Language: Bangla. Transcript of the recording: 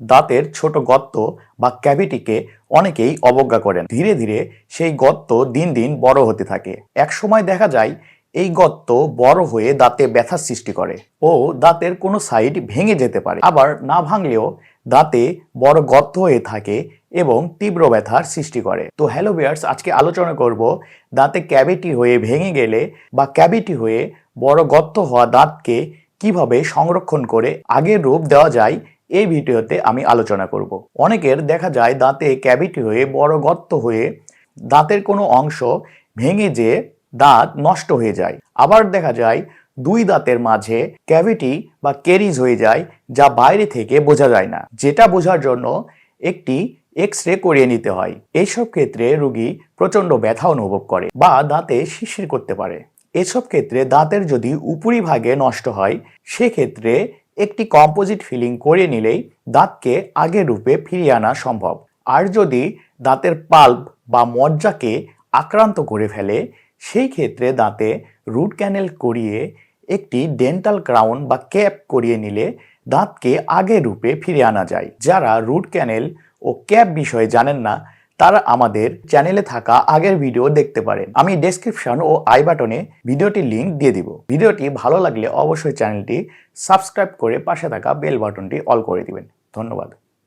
দাঁতের ছোট গর্ত বা ক্যাভিটিকে অনেকেই অবজ্ঞা করেন। ধীরে ধীরে সেই গর্ত দিন দিন বড় হতে থাকে। একসময় দেখা যায় এই গর্ত বড় হয়ে দাঁতে ব্যথার সৃষ্টি করে ও দাঁতের কোনো সাইড ভেঙে যেতে পারে। আবার না ভাঙলেও দাঁতে বড় গর্ত হয়ে থাকে এবং তীব্র ব্যথার সৃষ্টি করে। তো হ্যালো বিয়ার্স আজকে আলোচনা করব দাঁতে ক্যাভিটি হয়ে ভেঙে গেলে বা ক্যাভিটি হয়ে বড় গর্ত হওয়া দাঁতকে কীভাবে সংরক্ষণ করে আগের রূপ দেওয়া যায় এই ভিডিওতে আমি আলোচনা করব। অনেকের দেখা যায় দাঁতে ক্যাভিটি হয়ে বড় গর্ত হয়ে দাঁতের কোনো অংশ ভেঙে যেয়ে দাঁত নষ্ট হয়ে যায়। আবার দেখা যায় দুই দাঁতের মাঝে ক্যাভিটি বা কেরিজ হয়ে যায় যা বাইরে থেকে বোঝা যায় না, যেটা বোঝার জন্য একটি এক্স রে করিয়ে নিতে হয়। এইসব ক্ষেত্রে রোগী প্রচণ্ড ব্যথা অনুভব করে বা দাঁতে শিরশির করতে পারে। এসব ক্ষেত্রে দাঁতের যদি উপরিভাগে নষ্ট হয়, সেক্ষেত্রে একটি কম্পোজিট ফিলিং করে নিলেই দাঁতকে আগের রূপে ফিরিয়ে আনা সম্ভব। আর যদি দাঁতের পাল্প বা মজ্জাকে আক্রান্ত করে ফেলে, সেই ক্ষেত্রে দাঁতে রুট ক্যানেল করিয়ে একটি ডেন্টাল ক্রাউন বা ক্যাপ করিয়ে নিলে দাঁতকে আগের রূপে ফিরে আনা যায়, যারা রুট ক্যানেল ও ক্যাপ বিষয়ে জানেন না তারা আমাদের চ্যানেলে থাকা আগের ভিডিও দেখতে পারেন। আমি ডেসক্রিপশন ও আই বাটনে ভিডিওটির লিঙ্ক দিয়ে দিব। ভিডিওটি ভালো লাগলে অবশ্যই চ্যানেলটি সাবস্ক্রাইব করে পাশে থাকা বেল বাটনটি অল করে দিবেন। ধন্যবাদ।